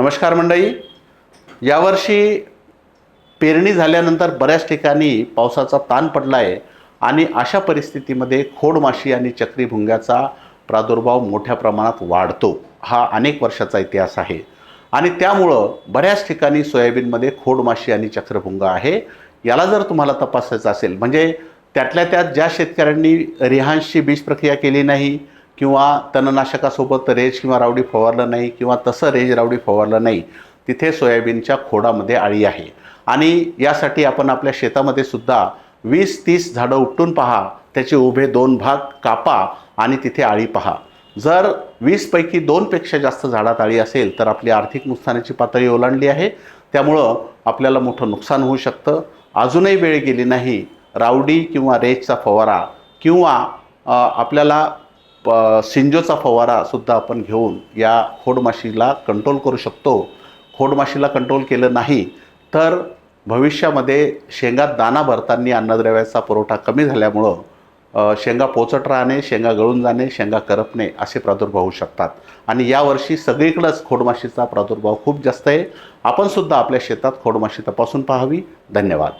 नमस्कार मंडळी. यावर्षी पेरणी झाल्यानंतर बऱ्याच ठिकाणी पावसाचा ताण पडला आहे आणि अशा परिस्थितीमध्ये खोडमाशी आणि चक्रीभुंग्याचा प्रादुर्भाव मोठ्या प्रमाणात वाढतो. हा अनेक वर्षाचा इतिहास आहे. आणि त्यामुळं बऱ्याच ठिकाणी सोयाबीनमध्ये खोडमाशी आणि चक्रभुंगा आहे. याला जर तुम्हाला तपासायचं असेल म्हणजे त्यातल्या त्यात ज्या शेतकऱ्यांनी रिहांशची बीज प्रक्रिया केली नाही किंवा तणनाशकासोबत रेज किंवा रावडी फवारलं नाही किंवा तसं रेज रावडी फवारलं नाही तिथे सोयाबीनच्या खोडामध्ये आळी आहे. आणि यासाठी आपण आपल्या शेतामध्ये सुद्धा वीस तीस झाडं उपटून पहा त्याचे उभे दोन भाग कापा आणि तिथे आळी पहा. जर वीसपैकी दोनपेक्षा जास्त झाडात आळी असेल तर आपली आर्थिक नुकसानाची पातळी ओलांडली आहे. त्यामुळं आपल्याला मोठं नुकसान होऊ शकतं. अजूनही वेळ गेली नाही रावडी किंवा रेजचा फवारा किंवा आपल्याला प सिंजोचा फवारासुद्धा आपण घेऊन या खोडमाशीला कंट्रोल करू शकतो. खोडमाशीला कंट्रोल केलं नाही तर भविष्यामध्ये शेंगात दाना भरताना अन्नद्रव्याचा पुरवठा कमी झाल्यामुळं शेंगा पोचट राहणे शेंगा गळून जाणे शेंगा करपणे असे प्रादुर्भाव होऊ शकतात. आणि यावर्षी सगळीकडंच खोडमाशीचा प्रादुर्भाव खूप जास्त आहे. आपणसुद्धा आपल्या शेतात खोडमाशी तपासून पाहावी. धन्यवाद.